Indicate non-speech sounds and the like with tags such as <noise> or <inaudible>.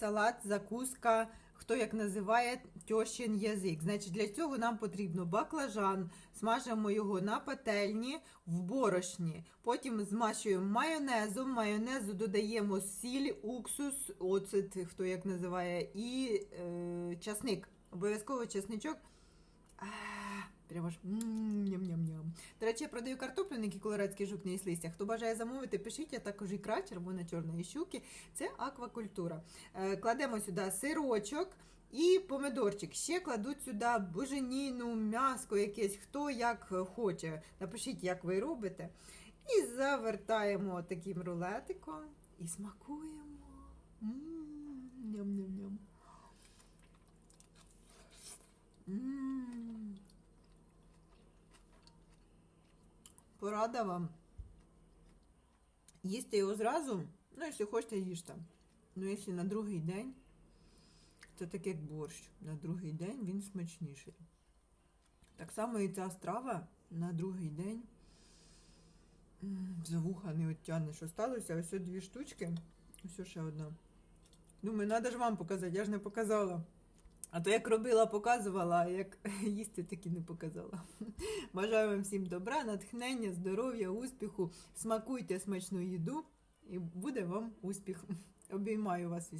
салат, закуска, хто як називає тьощин язик. Значить, для цього нам потрібно баклажан, смажимо його на пательні в борошні. Потім змащуємо майонезом. Майонезу додаємо сіль, уксус, оцет, хто як називає, і е, часник. Обов'язково часничок. Прямо ж ням-ням-ням. До речі, я продаю картоплю, на якій колорадський жук не їсть листя. Хто бажає замовити, пишіть, а також ікра, червона чорної щуки. Це аквакультура. Е, Кладемо сюди сирочок і помидорчик. Ще кладуть сюди буженіну, м'яско якесь, хто як хоче. Напишіть, як ви робите. І завертаємо таким рулетиком і смакуємо. М, Ням-ням-ням. М. Порада вам. Їсти його зразу, ну, якщо хочете, їжте. Ну, якщо на другий день, це так як борщ. На другий день він смачніший. Так само і ця страва на другий день. За вуха не оттягне, що сталося. Ось дві штучки. Ось ще одна. Думаю, треба ж вам показати, я ж не показала. А то як робила, показувала, а як <laughs> їсти, так і не показала. <laughs> Бажаю вам всім добра, натхнення, здоров'я, успіху. Смакуйте смачну їду і буде вам успіх. <laughs> Обіймаю вас усіх.